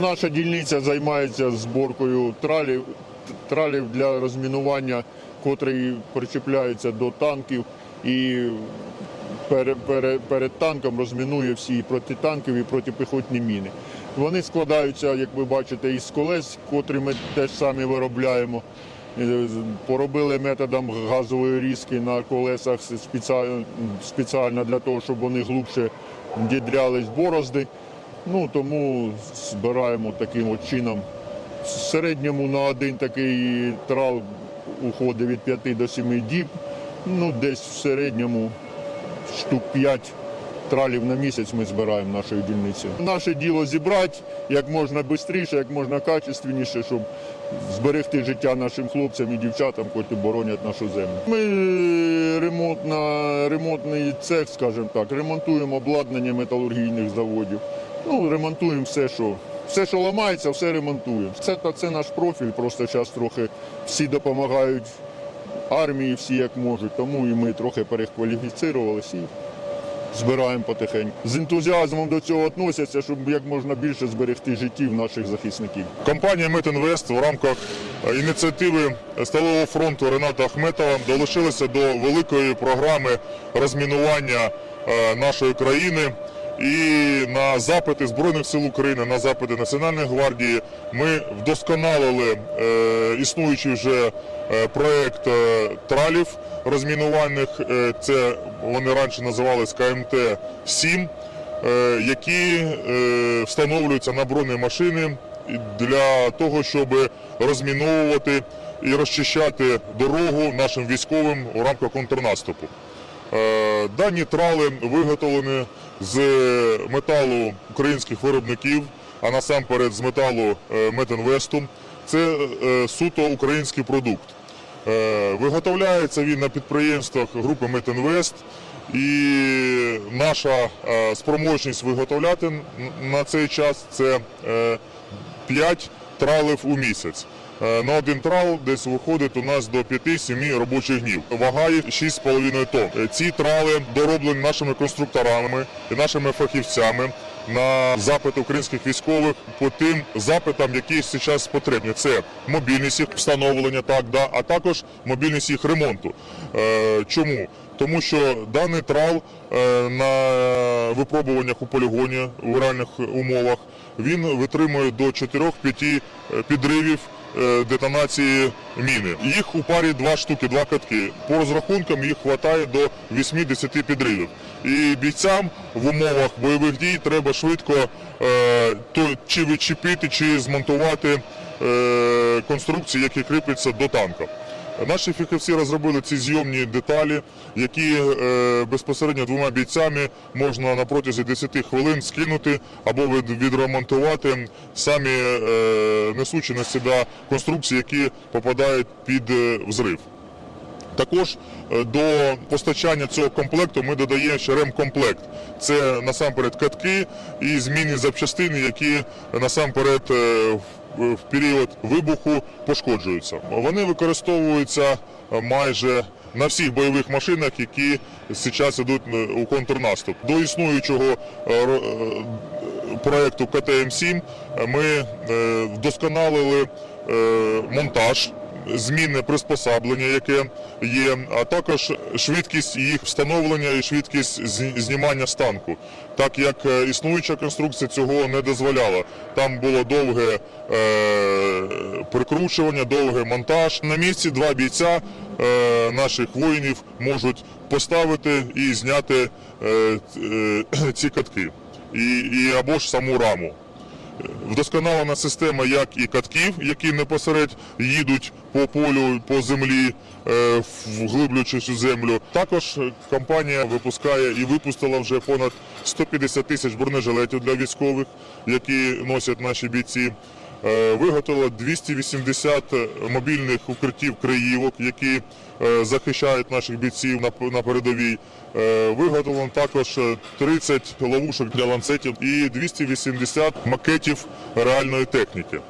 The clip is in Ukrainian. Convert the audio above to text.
Наша дільниця займається зборкою тралів, тралів для розмінування, котрі причепляються до танків і пере- пере- перед танком розмінує всі протитанкові і протипіхотні міни. Вони складаються, як ви бачите, із колес, котрі ми теж самі виробляємо. Е, Поробили методом газової різки на колесах спеціально, для того, щоб вони глибше дідрялись борозди. Ну тому збираємо таким от чином. В середньому на один такий трал уходить від 5 до 7 діб. Ну, десь в середньому штук 5 тралів на місяць ми збираємо нашою дільницею. Наше діло зібрати як можна швидше, як можна качественніше, щоб зберегти життя нашим хлопцям і дівчатам, котрі боронять нашу землю. Ми ремонтний цех, скажімо так, ремонтуємо обладнання металургійних заводів. Ну, ремонтуємо все, що. Все, що ламається, все ремонтуємо. Це, та- це наш профіль, просто зараз трохи всі допомагають армії, всі як можуть, тому і ми трохи перекваліфіцирувалися і збираємо потихеньку. З ентузіазмом до цього відносяться, щоб як можна більше зберегти життів наших захисників. Компанія Метінвест в рамках е, ініціативи Сталевого фронту Рената Ахметова долучилася до великої програми розмінування е, нашої країни. І на запити Збройних сил України, на запити Національної гвардії ми вдосконалили е, існуючий вже е, проект е, тралів розмінувальних. Це вони раніше називались КМТ 7 е, які встановлюються на бронемашини для того, щоб розміновувати і розчищати дорогу нашим військовим у рамках контрнаступу. Е, Дані трали виготовлені з металу українських виробників, а насамперед з металу е, Метинвесту. Це е, суто український продукт. Е, Виготовляється він на підприємствах групи Метинвест. І наша е, спроможність виготовляти на цей час це 5 тралів у місяць. Е, На один трал десь виходить у нас до 5-7 робочих днів. Вага їх 6,5 тонн. Е, Ці трали дороблені нашими конструкторами і нашими фахівцями на запити українських військових по тим запитам, які зараз потрібні. Це мобільність їх встановлення, так да, а також мобільність їх ремонту. Е, Чому? Тому що даний трал е, на випробуваннях у полігоні у реальних умовах він витримує до 4-5 е, підривів детонації міни. Їх у парі два штуки, два катки. По розрахункам їх вистачає до 8-10 підривів. І бійцям в умовах бойових дій треба швидко е, чи відчепити, чи змонтувати е, конструкції, які кріпляться до танка. Наші фахівці розробили ці зйомні деталі, які е, безпосередньо двома бійцями можна на протязі 10 хвилин скинути або відремонтувати самі е, несучі на себе конструкції, які попадають під е, взрив. Також до постачання цього комплекту ми додаємо ще ремкомплект. Це насамперед катки і змінні запчастини, які насамперед в- в період вибуху пошкоджуються. Вони використовуються е, майже на всіх бойових машинах, які зараз йдуть е, у контрнаступ. До існуючого проєкту ро- е, проекту КТМ-7 ми е, вдосконалили е, монтаж змінне приспособлення, яке є, а також швидкість їх встановлення і швидкість знімання з танку. Так як е, існуюча конструкція цього не дозволяла. Там було довге е, прикручування, довгий монтаж. На місці два бійця е, наших воїнів можуть поставити і зняти ці катки. І, і або ж саму раму. Вдосконалена система як і катків, які непосередньо їдуть по полю, по землі, е, вглиблюючись у землю. Також компанія випускає і випустила вже понад 150 тисяч бронежилетів для військових, які носять наші бійці. Е, Виготовила 280 мобільних укриттів криївок, які е, захищають наших бійців на, передовій. Е, Виготовлено також е, 30 ловушок для ланцетів і 280 макетів реальної техніки.